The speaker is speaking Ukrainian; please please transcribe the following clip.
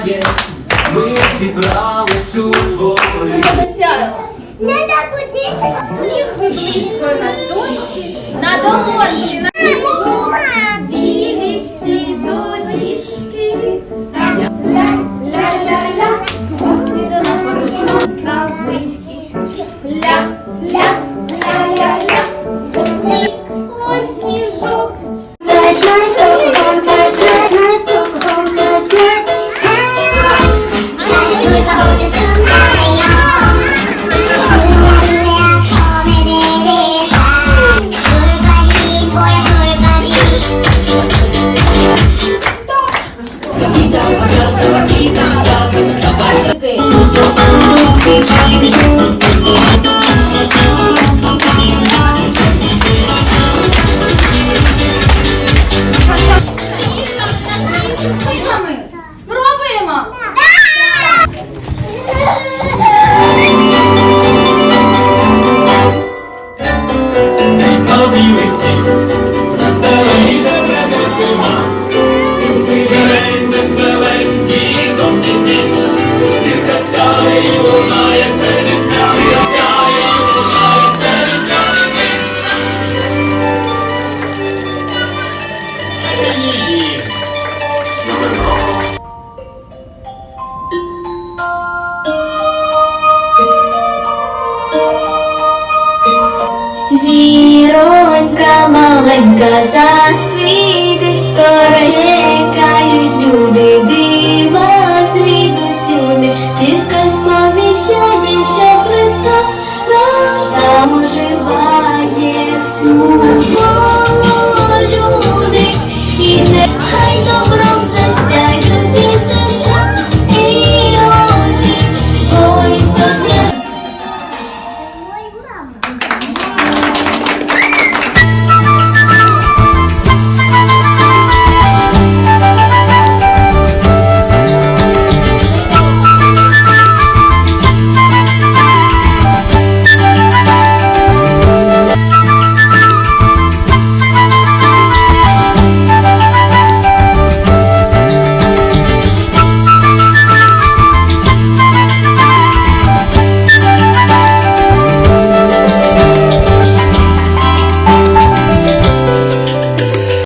сяє, ми зібрались у дворі. Вже. Не так утічно. Сніг виблискує на сонці, на долонці, на Білі всі доріжки. ля-ля-ля, посвіти на поруч, травички. Ми спробуємо. Zero and Kamal and Gazas.